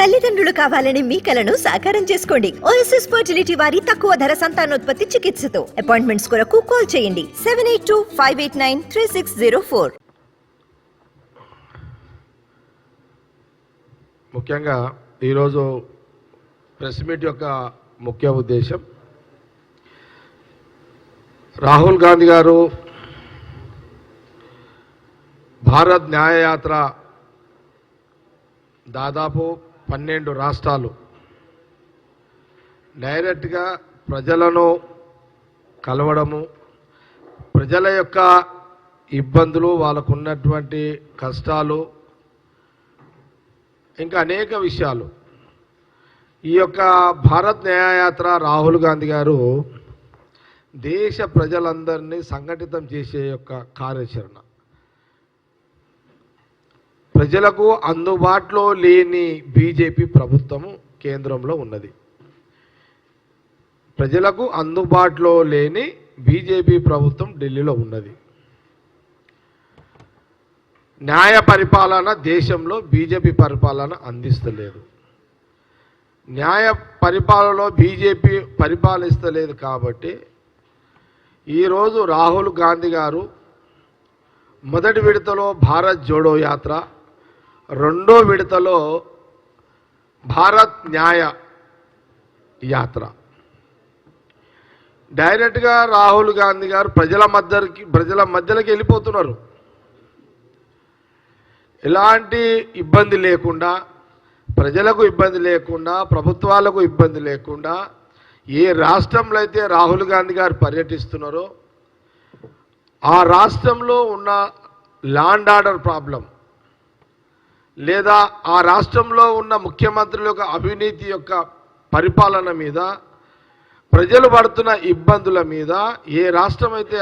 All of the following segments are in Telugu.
తల్లిదండ్రులు కావాలని మీ కలను సాకారం చేసుకోండి. ఓఎస్ఎస్ ఫర్టిలిటీ వారి తక్కువ ధర సంతానోత్పత్తి చికిత్సతో. అపాయింట్మెంట్స్ కొరకు కాల్ చేయండి. Seven eight two five eight nine three six zero four ముఖ్యంగా ఈరోజు ప్రెస్ మీట్ యొక్క ముఖ్య ఉద్దేశం రాహుల్ గాంధీ గారు భారత్ న్యాయయాత్ర దాదాపు పన్నెండు రాష్ట్రాలు. డైరెక్ట్గా ప్రజలను కలవడము ప్రజల యొక్క ఇబ్బందులు వాళ్ళకు ఉన్నటువంటి కష్టాలు ఇంకా అనేక విషయాలు. ఈ యొక్క భారత్ న్యాయయాత్ర రాహుల్ గాంధీ గారు దేశ ప్రజలందరినీ సంఘటితం చేసే యొక్క కార్యాచరణ. ప్రజలకు అందుబాటులో లేని బీజేపీ ప్రభుత్వము కేంద్రంలో ఉన్నది. ప్రజలకు అందుబాటులో లేని బీజేపీ ప్రభుత్వం ఢిల్లీలో ఉన్నది. న్యాయ పరిపాలన దేశంలో బీజేపీ పరిపాలన అందిస్తలేదు. న్యాయ పరిపాలనలో బీజేపీ పరిపాలిస్తలేదు కాబట్టి ఈరోజు రాహుల్ గాంధీ గారు మొదటి విడతలో భారత్ జోడో యాత్ర రెండో విడతలో భారత్ న్యాయ యాత్ర. డైరెక్ట్గా రాహుల్ గాంధీ గారు ప్రజల మధ్యకి ప్రజల మధ్యలోకి వెళ్ళిపోతున్నారు. ఎలాంటి ఇబ్బంది లేకుండా ప్రజలకు ఇబ్బంది లేకుండా ప్రభుత్వాలకు ఇబ్బంది లేకుండా ఏ రాష్ట్రంలో అయితే రాహుల్ గాంధీ గారు పర్యటిస్తున్నారో ఆ రాష్ట్రంలో ఉన్న ల్యాండ్ ఆర్డర్ ప్రాబ్లం లేదా ఆ రాష్ట్రంలో ఉన్న ముఖ్యమంత్రుల యొక్క అవినీతి యొక్క పరిపాలన మీద ప్రజలు పడుతున్న ఇబ్బందుల మీద ఏ రాష్ట్రం అయితే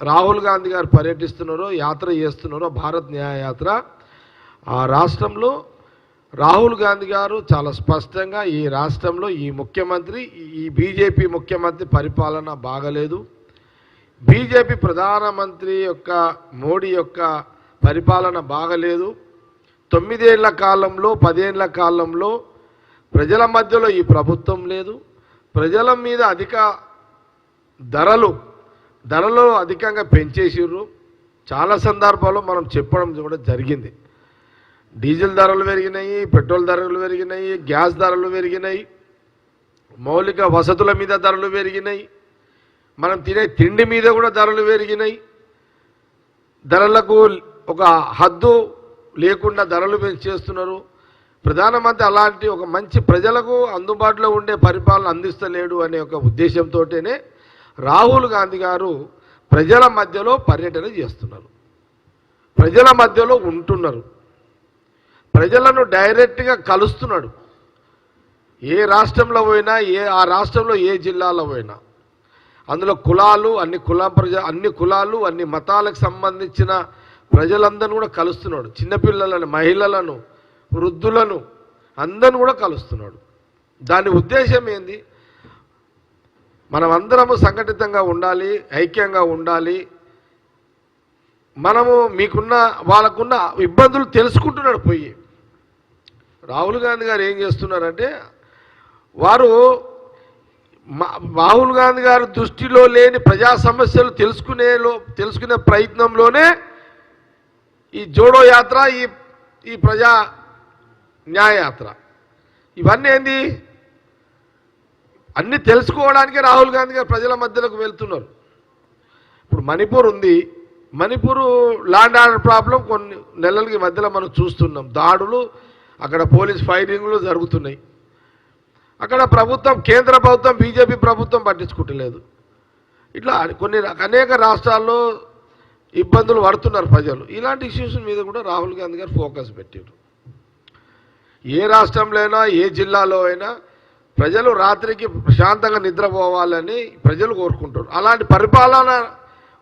రాహుల్ గాంధీ గారు పర్యటిస్తున్నారో యాత్ర చేస్తున్నారో భారత్ న్యాయయాత్ర ఆ రాష్ట్రంలో రాహుల్ గాంధీ గారు చాలా స్పష్టంగా ఈ రాష్ట్రంలో ఈ ముఖ్యమంత్రి ఈ బీజేపీ ముఖ్యమంత్రి పరిపాలన బాగలేదు. బీజేపీ ప్రధానమంత్రి యొక్క మోడీ యొక్క పరిపాలన బాగలేదు. తొమ్మిదేళ్ళ కాలంలో పదేళ్ళ కాలంలో ప్రజల మధ్యలో ఈ ప్రభుత్వం లేదు. ప్రజల మీద అధిక ధరలు ధరలు అధికంగా పెంచేసిర్రు. చాలా సందర్భాల్లో మనం చెప్పడం కూడా జరిగింది. డీజిల్ ధరలు పెరిగినాయి పెట్రోల్ ధరలు పెరిగినాయి గ్యాస్ ధరలు పెరిగినాయి మౌలిక వసతుల మీద ధరలు పెరిగినాయి మనం తినే తిండి మీద కూడా ధరలు పెరిగినాయి. ధరలకు ఒక హద్దు లేకుండా ధరలు పెంచేస్తున్నారు ప్రధానమంత్రి అలాంటి ఒక మంచి ప్రజలకు అందుబాటులో ఉండే పరిపాలన అందిస్తలేడు అనే ఒక ఉద్దేశంతోనే రాహుల్ గాంధీ గారు ప్రజల మధ్యలో పర్యటన చేస్తున్నారు. ప్రజల మధ్యలో ఉంటున్నారు. ప్రజలను డైరెక్ట్గా కలుస్తున్నాడు. ఏ రాష్ట్రంలో పోయినా ఏ ఆ రాష్ట్రంలో ఏ జిల్లాలో పోయినా. అందులో కులాలు అన్ని కుల ప్రజ అన్ని కులాలు అన్ని మతాలకు సంబంధించిన ప్రజలందరూ కూడా కలుస్తున్నాడు. చిన్నపిల్లలను మహిళలను వృద్ధులను అందరిని కూడా కలుస్తున్నాడు. దాని ఉద్దేశం ఏంది? మనమందరము సంఘటితంగా ఉండాలి ఐక్యంగా ఉండాలి. మనము మీకున్న వాళ్ళకున్న ఇబ్బందులు తెలుసుకుంటున్నాడు పోయి. రాహుల్ గాంధీ గారు ఏం చేస్తున్నారంటే వారు మా- రాహుల్ గాంధీ గారి దృష్టిలో లేని ప్రజా సమస్యలు తెలుసుకునేలో తెలుసుకునే ప్రయత్నంలోనే ఈ జోడో యాత్ర ఈ ఈ ప్రజా న్యాయయాత్ర ఇవన్నీ ఏంది? అన్నీ తెలుసుకోవడానికే రాహుల్ గాంధీ గారు ప్రజల మధ్యలోకి వెళ్తున్నారు. ఇప్పుడు మణిపూర్ ఉంది. మణిపూర్ ల్యాండ్ ఆర్డర్ ప్రాబ్లం కొన్ని నెలలకి మధ్యలో మనం చూస్తున్నాం. దాడులు అక్కడ పోలీస్ ఫైరింగ్లు జరుగుతున్నాయి. అక్కడ ప్రభుత్వం కేంద్ర ప్రభుత్వం బీజేపీ ప్రభుత్వం పట్టించుకుంటలేదు. ఇట్లా కొన్ని అనేక రాష్ట్రాల్లో ఇబ్బందులు పడుతున్నారు ప్రజలు. ఇలాంటి ఇష్యూస్ మీద కూడా రాహుల్ గాంధీ గారు ఫోకస్ పెట్టారు ఏ రాష్ట్రంలో అయినా ఏ జిల్లాలో అయినా ప్రజలు రాత్రికి ప్రశాంతంగా నిద్రపోవాలని ప్రజలు కోరుకుంటారు. అలాంటి పరిపాలన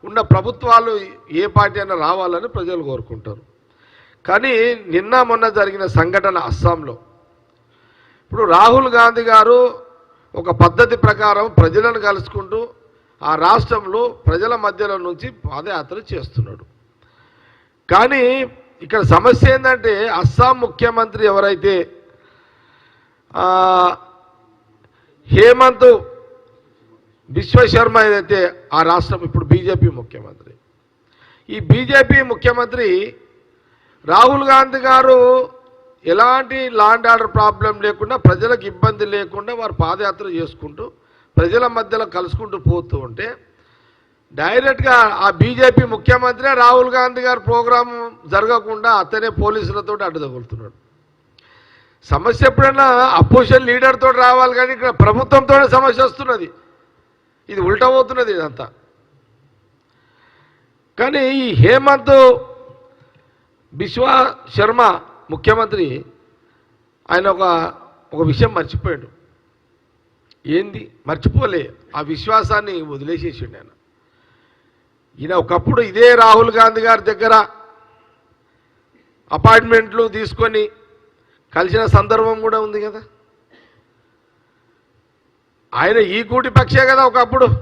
ఉన్న ప్రభుత్వాలు ఏ పార్టీ అయినా రావాలని ప్రజలు కోరుకుంటారు. కానీ నిన్న మొన్న జరిగిన సంఘటన అస్సాంలో. ఇప్పుడు రాహుల్ గాంధీ గారు ఒక పద్ధతి ప్రకారం ప్రజలను కలుసుకుంటూ ఆ రాష్ట్రంలో ప్రజల మధ్యలో నుంచి పాదయాత్ర చేస్తున్నాడు. కానీ ఇక్కడ సమస్య ఏంటంటే అస్సాం ముఖ్యమంత్రి ఎవరైతే హేమంత్ విశ్వశర్మ ఏదైతే ఆ రాష్ట్రం ఇప్పుడు బీజేపీ ముఖ్యమంత్రి. ఈ బీజేపీ ముఖ్యమంత్రి రాహుల్ గాంధీ గారు ఎలాంటి లాండ్ ఆర్డర్ ప్రాబ్లం లేకుండా ప్రజలకు ఇబ్బంది లేకుండా వారు పాదయాత్ర చేసుకుంటూ ప్రజల మధ్యలో కలుసుకుంటూ పోతూ ఉంటే డైరెక్ట్గా ఆ బీజేపీ ముఖ్యమంత్రి రాహుల్ గాంధీ గారి ప్రోగ్రాం జరగకుండా అతనే పోలీసులతో అడ్డుదగులుతున్నాడు సమస్య ఎప్పుడన్నా అపోజిషన్ లీడర్తో రావాలి కానీ ఇక్కడ ప్రభుత్వంతోనే సమస్య వస్తున్నది. ఇది ఉల్టా పోతున్నది ఇదంతా. కానీ ఈ హేమంత్ బిశ్వా శర్మ ముఖ్యమంత్రి ఆయన ఒక ఒక విషయం మర్చిపోయాడు. ఏంది? మర్చిపోలే. ఆ విశ్వాసాన్ని వదిలేసేసిండు ఆయన. ఈయన ఒకప్పుడు ఇదే రాహుల్ గాంధీ గారి దగ్గర అపాయింట్మెంట్లు తీసుకొని కలిసిన సందర్భం కూడా ఉంది కదా. ఆయన ఈ కూటి పక్షే కదా ఒకప్పుడు.